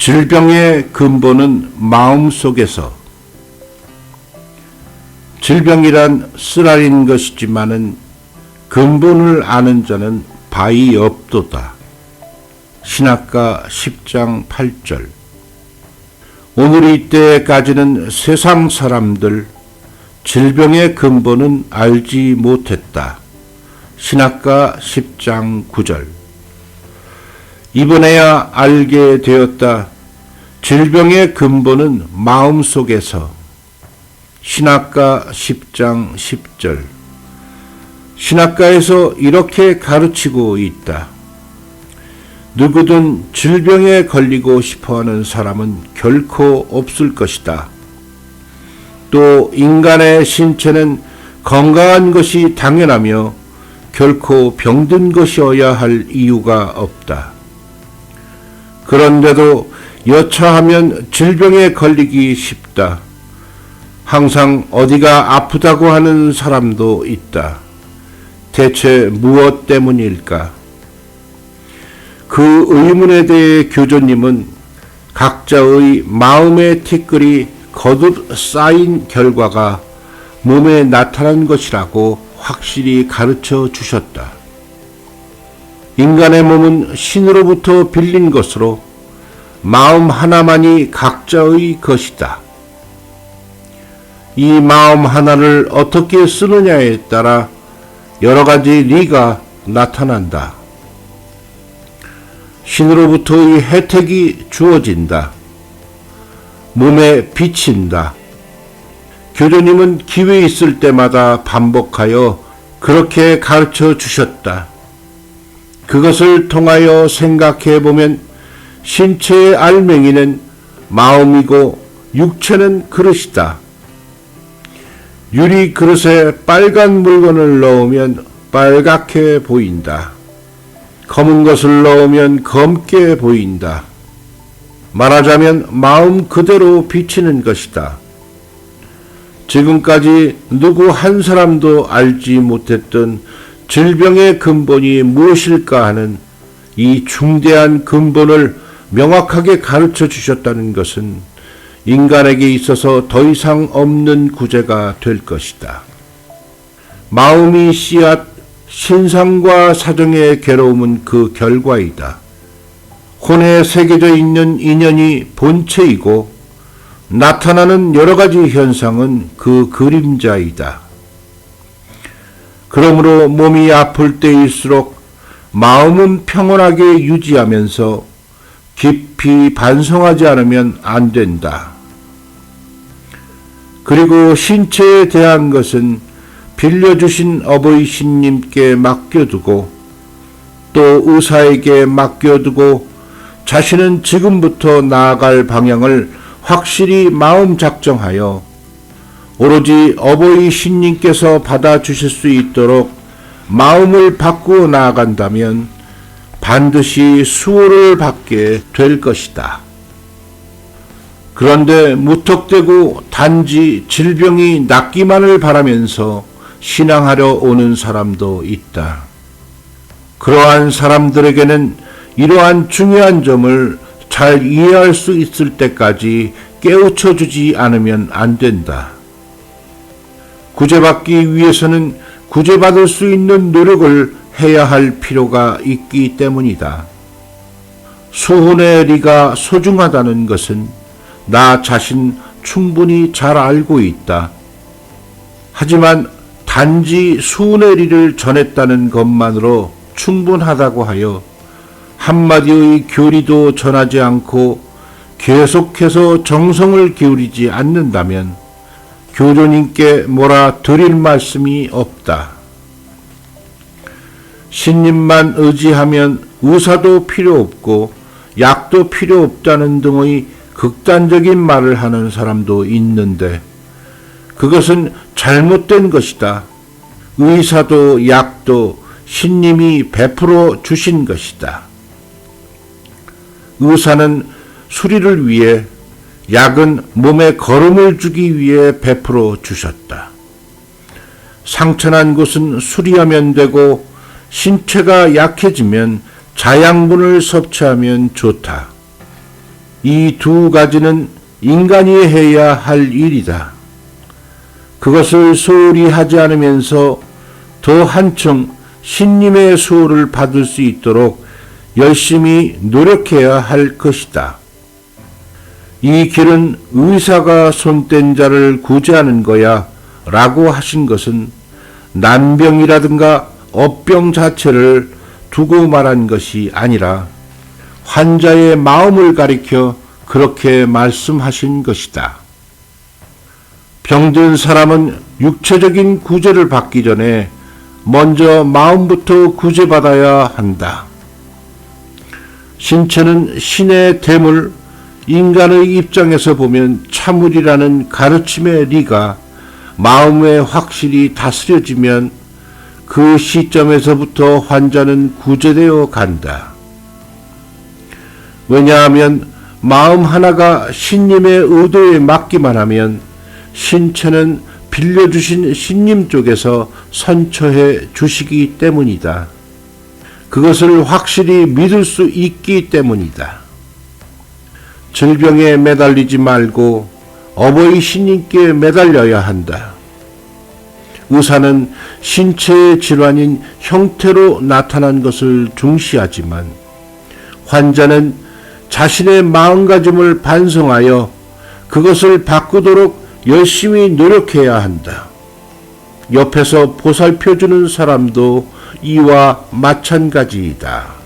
질병의 근본은 마음 속에서 질병이란 쓰라린 것이지만은 근본을 아는 자는 바이 없도다. 신학가 10장 8절 오늘 이때까지는 세상 사람들 질병의 근본은 알지 못했다. 신학가 10장 9절 이번에야 알게 되었다. 질병의 근본은 마음 속에서 신학가 10장 10절 신학가에서 이렇게 가르치고 있다. 누구든 질병에 걸리고 싶어 하는 사람은 결코 없을 것이다. 또 인간의 신체는 건강한 것이 당연하며 결코 병든 것이어야 할 이유가 없다. 그런데도 여차하면 질병에 걸리기 쉽다. 항상 어디가 아프다고 하는 사람도 있다. 대체 무엇 때문일까? 그 의문에 대해 교조님은 각자의 마음의 티끌이 거듭 쌓인 결과가 몸에 나타난 것이라고 확실히 가르쳐 주셨다. 인간의 몸은 신으로부터 빌린 것으로 마음 하나만이 각자의 것이다. 이 마음 하나를 어떻게 쓰느냐에 따라 여러 가지 리가 나타난다. 신으로부터의 혜택이 주어진다. 몸에 비친다. 교조님은 기회 있을 때마다 반복하여 그렇게 가르쳐 주셨다. 그것을 통하여 생각해 보면 신체의 알맹이는 마음이고 육체는 그릇이다. 유리 그릇에 빨간 물건을 넣으면 빨갛게 보인다. 검은 것을 넣으면 검게 보인다. 말하자면 마음 그대로 비치는 것이다. 지금까지 누구 한 사람도 알지 못했던 질병의 근본이 무엇일까 하는 이 중대한 근본을 명확하게 가르쳐 주셨다는 것은 인간에게 있어서 더 이상 없는 구제가 될 것이다. 마음이 씨앗, 신상과 사정의 괴로움은 그 결과이다. 혼에 새겨져 있는 인연이 본체이고 나타나는 여러 가지 현상은 그 그림자이다. 그러므로 몸이 아플 때일수록 마음은 평온하게 유지하면서 깊이 반성하지 않으면 안 된다. 그리고 신체에 대한 것은 빌려주신 어버이 신님께 맡겨두고 또 의사에게 맡겨두고 자신은 지금부터 나아갈 방향을 확실히 마음 작정하여 오로지 어버이 신님께서 받아주실 수 있도록 마음을 바꾸어 나아간다면 반드시 수호를 받게 될 것이다. 그런데 무턱대고 단지 질병이 낫기만을 바라면서 신앙하려 오는 사람도 있다. 그러한 사람들에게는 이러한 중요한 점을 잘 이해할 수 있을 때까지 깨우쳐 주지 않으면 안 된다. 구제받기 위해서는 구제받을 수 있는 노력을 해야 할 필요가 있기 때문이다. 수훈의 리가 소중하다는 것은 나 자신 충분히 잘 알고 있다. 하지만 단지 수훈의 리를 전했다는 것만으로 충분하다고 하여 한마디의 교리도 전하지 않고 계속해서 정성을 기울이지 않는다면 교조님께 뭐라 드릴 말씀이 없다. 신님만 의지하면 의사도 필요 없고 약도 필요 없다는 등의 극단적인 말을 하는 사람도 있는데 그것은 잘못된 것이다. 의사도 약도 신님이 베풀어 주신 것이다. 의사는 수리를 위해 약은 몸에 걸음을 주기 위해 베풀어 주셨다. 상처난 곳은 수리하면 되고 신체가 약해지면 자양분을 섭취하면 좋다. 이 두 가지는 인간이 해야 할 일이다. 그것을 소홀히 하지 않으면서 더 한층 신님의 수호를 받을 수 있도록 열심히 노력해야 할 것이다. 이 길은 의사가 손댄 자를 구제하는 거야 라고 하신 것은 난병이라든가 업병 자체를 두고 말한 것이 아니라 환자의 마음을 가리켜 그렇게 말씀하신 것이다. 병든 사람은 육체적인 구제를 받기 전에 먼저 마음부터 구제받아야 한다. 신체는 신의 대물, 인간의 입장에서 보면 참물이라는 가르침의 리가 마음에 확실히 다스려지면 그 시점에서부터 환자는 구제되어 간다. 왜냐하면 마음 하나가 신님의 의도에 맞기만 하면 신체는 빌려주신 신님 쪽에서 선처해 주시기 때문이다. 그것을 확실히 믿을 수 있기 때문이다. 질병에 매달리지 말고 어버이 신님께 매달려야 한다. 의사는 신체의 질환인 형태로 나타난 것을 중시하지만 환자는 자신의 마음가짐을 반성하여 그것을 바꾸도록 열심히 노력해야 한다. 옆에서 보살펴주는 사람도 이와 마찬가지이다.